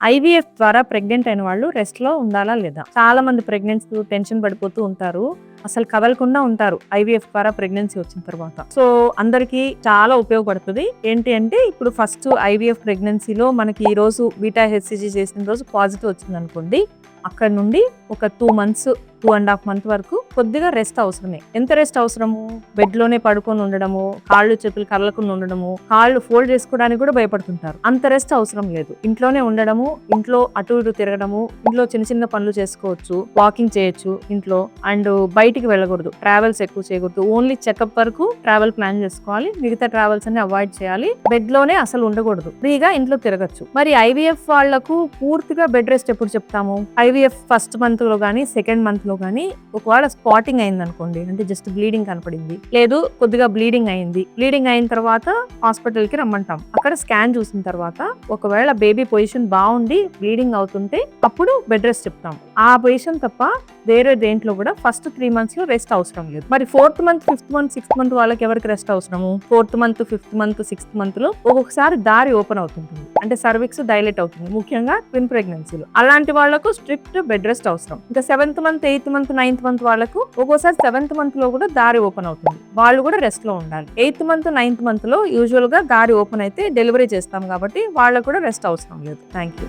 IVF ద్వారా pregnant అయిన వాళ్ళు రెస్ట్లో ఉండాలా లేదా? చాలా మంది ప్రెగ్నెంట్స్ టెన్షన్ పడిపోతూ ఉంటారు. అసలు కదలకుండా ఉంటారు ఐవీఎఫ్ ద్వారా ప్రెగ్నెన్సీ వచ్చిన తర్వాత. సో అందరికి చాలా ఉపయోగపడుతుంది. ఏంటి అంటే ఇప్పుడు ఫస్ట్ ఐవీఎఫ్ ప్రెగ్నెన్సీలో మనకి ఈ రోజు బీటా హెచ్సిజీ చేసిన రోజు పాజిటివ్ వచ్చింది అనుకోండి అక్కడ నుండి ఒక two months two and half month వరకు కొద్దిగా రెస్ట్ అవసరమే. ఎంత రెస్ట్ అవసరము? బెడ్లోనే పడుకొని ఉండడము కాళ్ళు చెప్పులు కదలకుండా ఉండడము కాళ్ళు ఫోల్డ్ చేసుకోవడానికి కూడా భయపడుతుంటారు. అంత రెస్ట్ అవసరం లేదు. ఇంట్లోనే ఉండడము ఇంట్లో అటు ఇటు తిరగడము ఇంట్లో చిన్న చిన్న పనులు చేసుకోవచ్చు వాకింగ్ చేయొచ్చు ఇంట్లో అండ్ బయటికి వెళ్ళకూడదు ట్రావెల్స్ ఎక్కువ చేయకూడదు. ఓన్లీ చెకప్ వరకు ట్రావెల్ ప్లాన్ చేసుకోవాలి. మిగతా ట్రావెల్స్ అన్ని అవాయిడ్ చేయాలి. బెడ్లోనే అసలు ఉండకూడదు. ఫ్రీగా ఇంట్లో తిరగచ్చు. మరి ఐవీఎఫ్ వాళ్ళకు పూర్తిగా బెడ్ రెస్ట్ ఎప్పుడు చెప్తాము? ఐవీఎఫ్ ఫస్ట్ మంత్లో కానీ సెకండ్ మంత్ లో కానీ ఒకవేళ స్పాటింగ్ అయింది అనుకోండి అంటే జస్ట్ బ్లీడింగ్ కనపడింది లేదు కొద్దిగా బ్లీడింగ్ అయింది బ్లీడింగ్ అయిన తర్వాత హాస్పిటల్కి రమ్మంటాం. అక్కడ స్కాన్ చూసిన తర్వాత ఒకవేళ బేబీ పొజిషన్ బాగుండి బ్లీడింగ్ అవుతుంటే అప్పుడు బెడ్ రెస్ట్ చెప్తాం. ఆ పొజిషన్ తప్ప వేరే దేంట్లో కూడా ఫస్ట్ త్రీ మంత్స్లో రెస్ట్ అవసరం లేదు. మరి fourth month fifth month sixth month వాళ్ళకి ఎవరికి రెస్ట్ అవసరము? Fourth month fifth month sixth మంత్లో ఒక్కొక్కసారి దారి ఓపెన్ అవుతుంటుంది. అంటే సర్విక్స్ డైలేట్ అవుతుంది. ముఖ్యంగా ట్విన్ ప్రెగ్నెన్సీలు. అలాంటి వాళ్ళకు స్ట్రిక్ట్ బెడ్ రెస్ట్ అవసరం. ఇంకా seventh month eighth month ninth month వాళ్ళకు ఒక్కోసారి సెవెంత్ మంత్లో కూడా దారి ఓపెన్ అవుతుంది. వాళ్ళు కూడా రెస్ట్లో ఉండాలి. ఎయిత్ మంత్ నైన్త్ మంత్లో యూజువల్గా దారి ఓపెన్ అయితే డెలివరీ చేస్తాం కాబట్టి వాళ్ళకు కూడా రెస్ట్ అవసరం లేదు. Thank you.